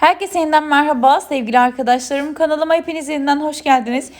Herkese yeniden merhaba sevgili arkadaşlarım. Kanalıma hepiniz yeniden hoş geldiniz.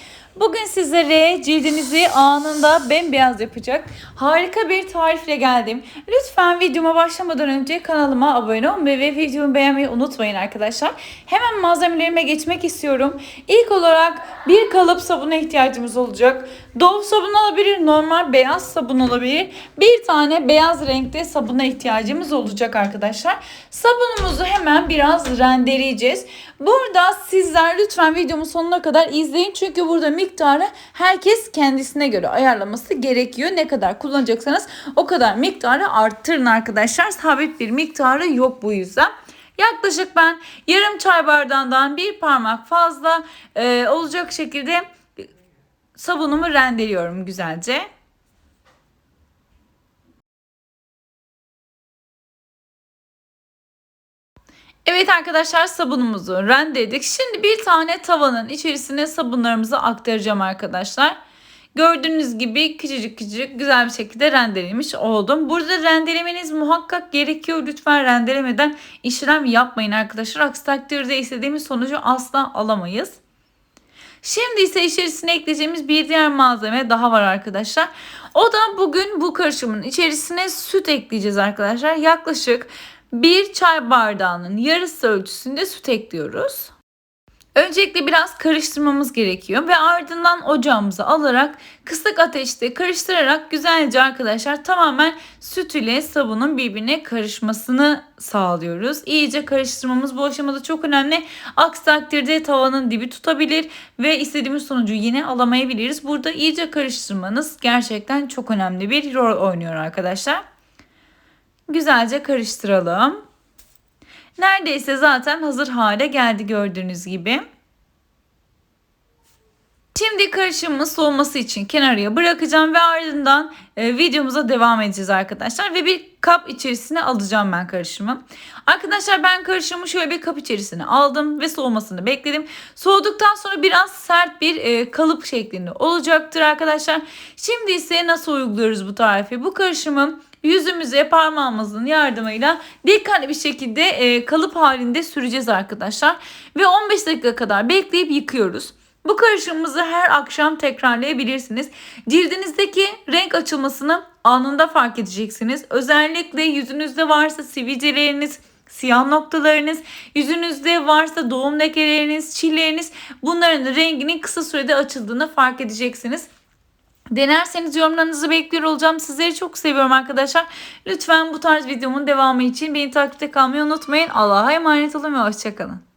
Bugün sizlere cildinizi anında bembeyaz yapacak harika bir tarifle geldim. Lütfen videoma başlamadan önce kanalıma abone olmayı ve videomu beğenmeyi unutmayın arkadaşlar. Hemen malzemelerime geçmek istiyorum. İlk olarak bir kalıp sabuna ihtiyacımız olacak. Dove sabun olabilir, normal beyaz sabun olabilir. Bir tane beyaz renkte sabuna ihtiyacımız olacak arkadaşlar. Sabunumuzu hemen biraz rendeleyeceğiz. Burada sizler lütfen videomun sonuna kadar izleyin. Çünkü burada miktarı herkes kendisine göre ayarlaması gerekiyor. Ne kadar kullanacaksanız o kadar miktarı arttırın arkadaşlar. Sabit bir miktarı yok bu yüzden. Yaklaşık ben yarım çay bardağından bir parmak fazla e, olacak şekilde sabunumu rendeliyorum güzelce. Evet arkadaşlar sabunumuzu rendeledik. Şimdi bir tane tavanın içerisine sabunlarımızı aktaracağım arkadaşlar. Gördüğünüz gibi küçücük küçücük güzel bir şekilde rendelemiş oldum. Burada rendelemeniz muhakkak gerekiyor. Lütfen rendelemeden işlem yapmayın arkadaşlar. Aksi takdirde istediğimiz sonucu asla alamayız. Şimdi ise içerisine ekleyeceğimiz bir diğer malzeme daha var arkadaşlar. O da bugün bu karışımın içerisine süt ekleyeceğiz arkadaşlar. Yaklaşık bir çay bardağının yarısı ölçüsünde süt ekliyoruz. Öncelikle biraz karıştırmamız gerekiyor ve ardından ocağımıza alarak kısık ateşte karıştırarak güzelce arkadaşlar tamamen süt ile sabunun birbirine karışmasını sağlıyoruz. İyice karıştırmamız bu aşamada çok önemli. Aksi takdirde tavanın dibi tutabilir ve istediğimiz sonucu yine alamayabiliriz. Burada iyice karıştırmanız gerçekten çok önemli bir rol oynuyor arkadaşlar. Güzelce karıştıralım. Neredeyse zaten hazır hale geldi gördüğünüz gibi. Şimdi karışımımız soğuması için kenarıya bırakacağım ve ardından e, videomuza devam edeceğiz arkadaşlar. Ve bir kap içerisine alacağım ben karışımı. Arkadaşlar ben karışımı şöyle bir kap içerisine aldım ve soğumasını bekledim. Soğuduktan sonra biraz sert bir e, kalıp şeklinde olacaktır arkadaşlar. Şimdi ise nasıl uyguluyoruz bu tarifi? Bu karışımı yüzümüze parmağımızın yardımıyla dikkatli bir şekilde e, kalıp halinde süreceğiz arkadaşlar. Ve 15 dakika kadar bekleyip yıkıyoruz. Bu karışımımızı her akşam tekrarlayabilirsiniz. Cildinizdeki renk açılmasını anında fark edeceksiniz. Özellikle yüzünüzde varsa sivilceleriniz, siyah noktalarınız, yüzünüzde varsa doğum lekeleriniz, çilleriniz bunların renginin kısa sürede açıldığını fark edeceksiniz. Denerseniz yorumlarınızı bekliyor olacağım. Sizleri çok seviyorum arkadaşlar. Lütfen bu tarz videomun devamı için beni takipte kalmayı unutmayın. Allah'a emanet olun ve hoşçakalın.